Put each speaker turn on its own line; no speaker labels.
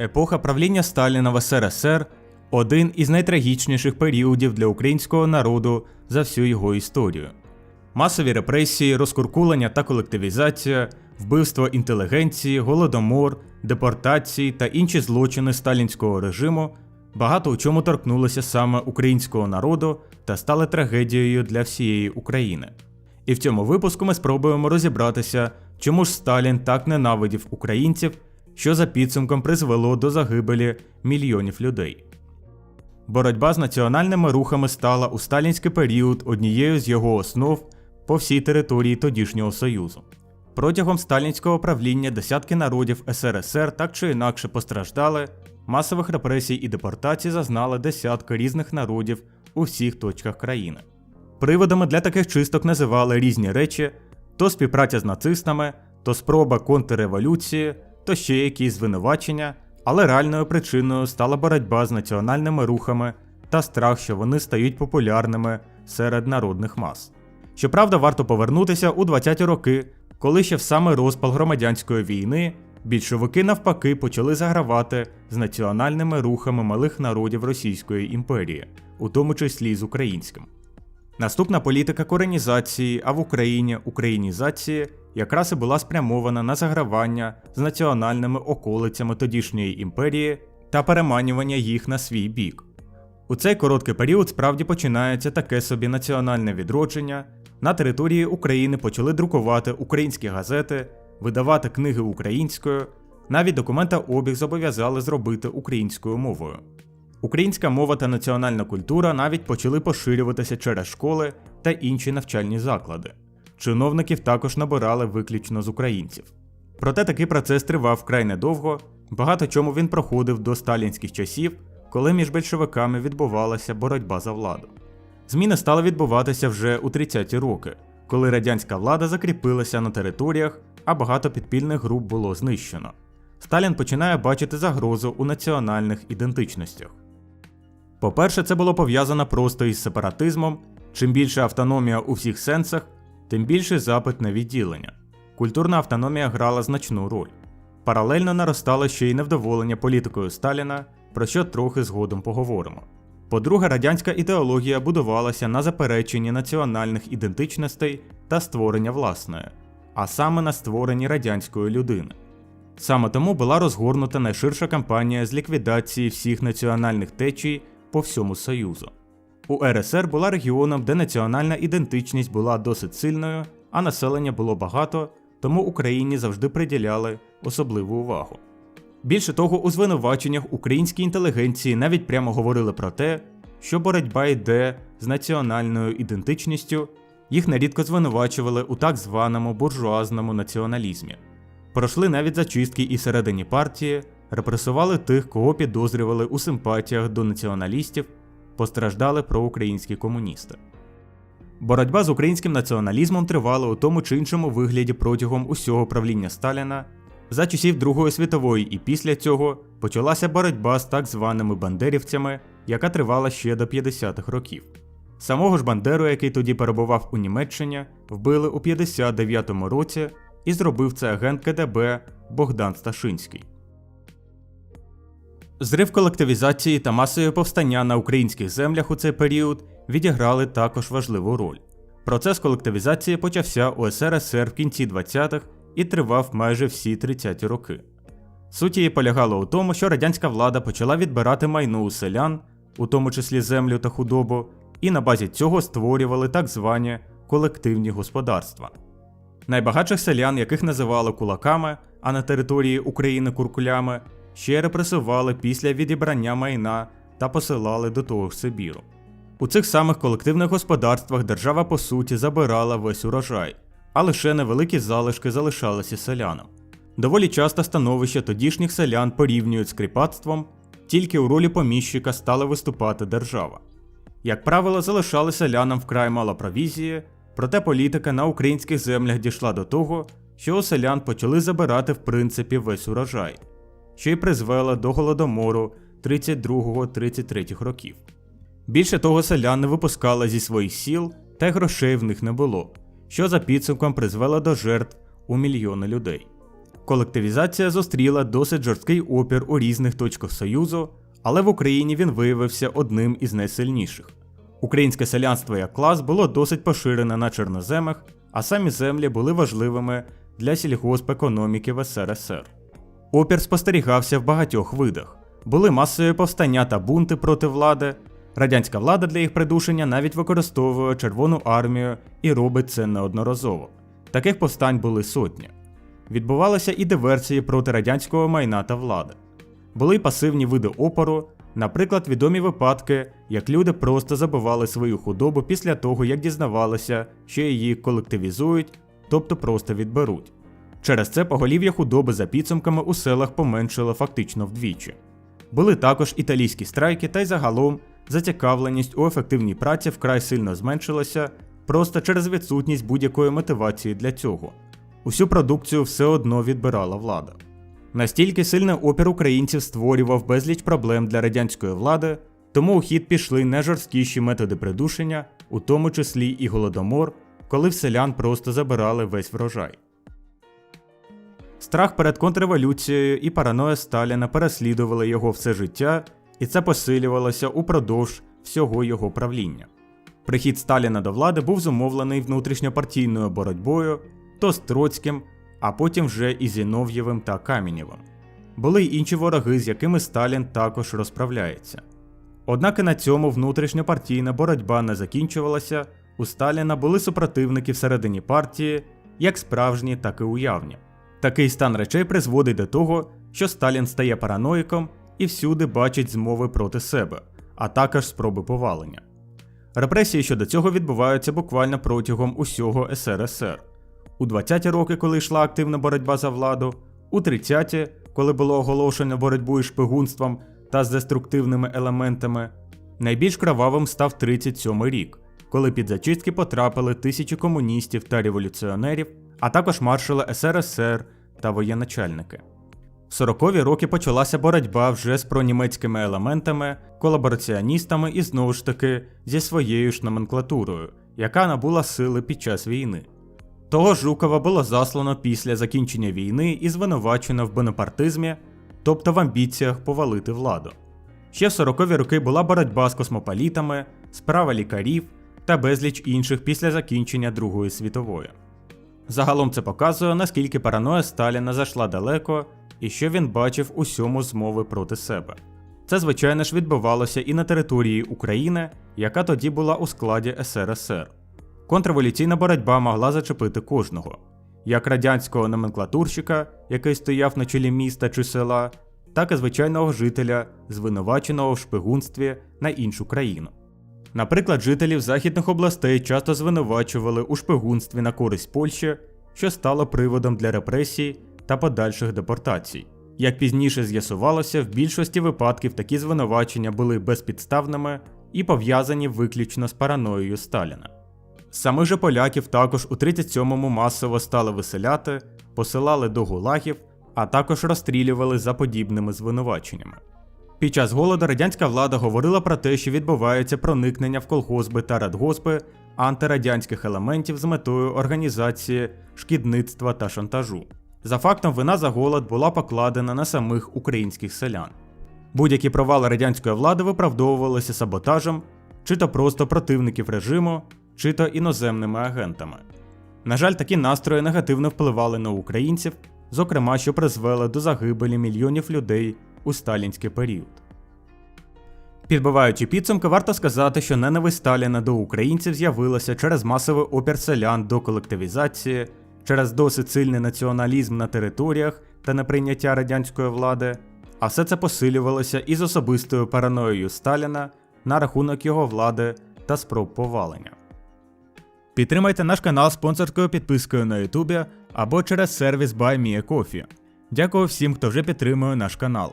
Епоха правління Сталіна в СРСР один із найтрагічніших періодів для українського народу за всю його історію. Масові репресії, розкуркулення та колективізація, вбивство інтелігенції, голодомор, депортації та інші злочини сталінського режиму багато у чому торкнулися саме українського народу та стали трагедією для всієї України. І в цьому випуску ми спробуємо розібратися, чому ж Сталін так ненавидів українців, що за підсумком призвело до загибелі мільйонів людей. Боротьба з національними рухами стала у сталінський період однією з його основ по всій території тодішнього Союзу. Протягом сталінського правління десятки народів СРСР так чи інакше постраждали, масових репресій і депортацій зазнали десятки різних народів у всіх точках країни. Приводами для таких чисток називали різні речі: то співпраця з нацистами, то спроба контрреволюції, то ще якісь звинувачення, але реальною причиною стала боротьба з національними рухами та страх, що вони стають популярними серед народних мас. Щоправда, варто повернутися у 20-ті роки, коли ще в саме розпал громадянської війни більшовики навпаки почали загравати з національними рухами малих народів Російської імперії, у тому числі з українським. Наступна політика коренізації, а в Україні українізації якраз і була спрямована на загравання з національними околицями тодішньої імперії та переманювання їх на свій бік. У цей короткий період справді починається таке собі національне відродження. На території України почали друкувати українські газети, видавати книги українською, навіть документообіг зобов'язали зробити українською мовою. Українська мова та національна культура навіть почали поширюватися через школи та інші навчальні заклади. Чиновників також набирали виключно з українців. Проте такий процес тривав вкрай недовго, багато чому він проходив до сталінських часів, коли між більшовиками відбувалася боротьба за владу. Зміни стали відбуватися вже у 30-ті роки, коли радянська влада закріпилася на територіях, а багато підпільних груп було знищено. Сталін починає бачити загрозу у національних ідентичностях. По-перше, це було пов'язано просто із сепаратизмом. Чим більше автономія у всіх сенсах, тим більший запит на відділення. Культурна автономія грала значну роль. Паралельно наростало ще й невдоволення політикою Сталіна, про що трохи згодом поговоримо. По-друге, радянська ідеологія будувалася на запереченні національних ідентичностей та створення власної, а саме на створенні радянської людини. Саме тому була розгорнута найширша кампанія з ліквідації всіх національних течій по всьому Союзу. У РСР була регіоном, де національна ідентичність була досить сильною, а населення було багато, тому Україні завжди приділяли особливу увагу. Більше того, у звинуваченнях українській інтелігенції навіть прямо говорили про те, що боротьба йде з національною ідентичністю, їх нерідко звинувачували у так званому буржуазному націоналізмі. Пройшли навіть зачистки і всередині партії, репресували тих, кого підозрювали у симпатіях до націоналістів, постраждали проукраїнські комуністи. Боротьба з українським націоналізмом тривала у тому чи іншому вигляді протягом усього правління Сталіна. За часів Другої світової і після цього почалася боротьба з так званими бандерівцями, яка тривала ще до 50-х років. Самого ж Бандеру, який тоді перебував у Німеччині, вбили у 59-му році і зробив це агент КДБ Богдан Сташинський. Зрив колективізації та масові повстання на українських землях у цей період відіграли також важливу роль. Процес колективізації почався у СРСР в кінці 20-х і тривав майже всі 30-ті роки. Суть її полягала у тому, що радянська влада почала відбирати майно у селян, у тому числі землю та худобу, і на базі цього створювали так звані колективні господарства. Найбагатших селян, яких називали кулаками, а на території України куркулями, ще репресували після відібрання майна та посилали до того ж Сибіру. У цих самих колективних господарствах держава по суті забирала весь урожай, а лише невеликі залишки залишалися селянам. Доволі часто становище тодішніх селян порівнюють з кріпацтвом, тільки у ролі поміщика стала виступати держава. Як правило, залишали селянам вкрай мало провізії, проте політика на українських землях дійшла до того, що у селян почали забирати в принципі весь урожай, що й призвело до голодомору 32-33 років. Більше того, селян не випускали зі своїх сіл, та й грошей в них не було, що за підсумком призвело до жертв у мільйони людей. колективізація зустріла досить жорсткий опір у різних точках Союзу, але в Україні він виявився одним із найсильніших. Українське селянство як клас було досить поширене на чорноземах, а самі землі були важливими для сільгоспекономіки в СРСР. Опір спостерігався в багатьох видах. Були масові повстання та бунти проти влади. Радянська влада для їх придушення навіть використовує Червону армію і робить це неодноразово. Таких повстань були сотні. Відбувалися і диверсії проти радянського майна та влади. Були й пасивні види опору, наприклад, відомі випадки, як люди просто забивали свою худобу після того, як дізнавалися, що її колективізують, тобто просто відберуть. Через це поголів'я худоби за підсумками у селах поменшило фактично вдвічі. Були також італійські страйки, та й загалом зацікавленість у ефективній праці вкрай сильно зменшилася просто через відсутність будь-якої мотивації для цього. Усю продукцію все одно відбирала влада. Настільки сильний опір українців створював безліч проблем для радянської влади, тому у хід пішли найжорсткіші методи придушення, у тому числі і голодомор, коли в селян просто забирали весь врожай. Страх перед контрреволюцією і параноя Сталіна переслідували його все життя, і це посилювалося упродовж всього його правління. Прихід Сталіна до влади був зумовлений внутрішньопартійною боротьбою то з Троцьким, а потім вже і Зінов'євим та Камінєвим. Були й інші вороги, з якими Сталін також розправляється. Однак і на цьому внутрішньопартійна боротьба не закінчувалася, у Сталіна були супротивники всередині партії, як справжні, так і уявні. Такий стан речей призводить до того, що Сталін стає параноїком і всюди бачить змови проти себе, а також спроби повалення. Репресії щодо цього відбуваються буквально протягом усього СРСР. У 20-ті роки, коли йшла активна боротьба за владу, у 30-ті, коли було оголошено боротьбу із шпигунством та з деструктивними елементами, найбільш кровавим став 37-й рік, коли під зачистки потрапили тисячі комуністів та революціонерів, а також маршали СРСР та воєначальники. В 40-ві роки почалася боротьба вже з пронімецькими елементами, колабораціоністами і знову ж таки зі своєю ж номенклатурою, яка набула сили під час війни. Того Жукова було заслано після закінчення війни і звинувачено в бонапартизмі, тобто в амбіціях повалити владу. Ще в 40-ві роки була боротьба з космополітами, справа лікарів та безліч інших після закінчення Другої світової. Загалом це показує, наскільки параноя Сталіна зайшла далеко і що він бачив усьому змови проти себе. Це, звичайно ж, відбувалося і на території України, яка тоді була у складі СРСР. Контрреволюційна боротьба могла зачепити кожного, як радянського номенклатурщика, який стояв на чолі міста чи села, так і звичайного жителя, звинуваченого в шпигунстві на іншу країну. Наприклад, жителів західних областей часто звинувачували у шпигунстві на користь Польщі, що стало приводом для репресій та подальших депортацій. Як пізніше з'ясувалося, в більшості випадків такі звинувачення були безпідставними і пов'язані виключно з параноєю Сталіна. Самих же поляків також у 37-му масово стали виселяти, посилали до гулагів, а також розстрілювали за подібними звинуваченнями. Під час голоду радянська влада говорила про те, що відбувається проникнення в колгоспи та радгоспи антирадянських елементів з метою організації шкідництва та шантажу. За фактом, вина за голод була покладена на самих українських селян. Будь-які провали радянської влади виправдовувалися саботажем, чи то просто противників режиму, чи то іноземними агентами. На жаль, такі настрої негативно впливали на українців, зокрема, що призвели до загибелі мільйонів людей у сталінський період. Підбиваючи підсумки, варто сказати, що ненависть Сталіна до українців з'явилася через масовий опір селян до колективізації, через досить сильний націоналізм на територіях та неприйняття радянської влади, а все це посилювалося із особистою параноєю Сталіна на рахунок його влади та спроб повалення. Підтримайте наш канал спонсорською підпискою на Ютубі або через сервіс BuyMeACoffee. Дякую всім, хто вже підтримує наш канал.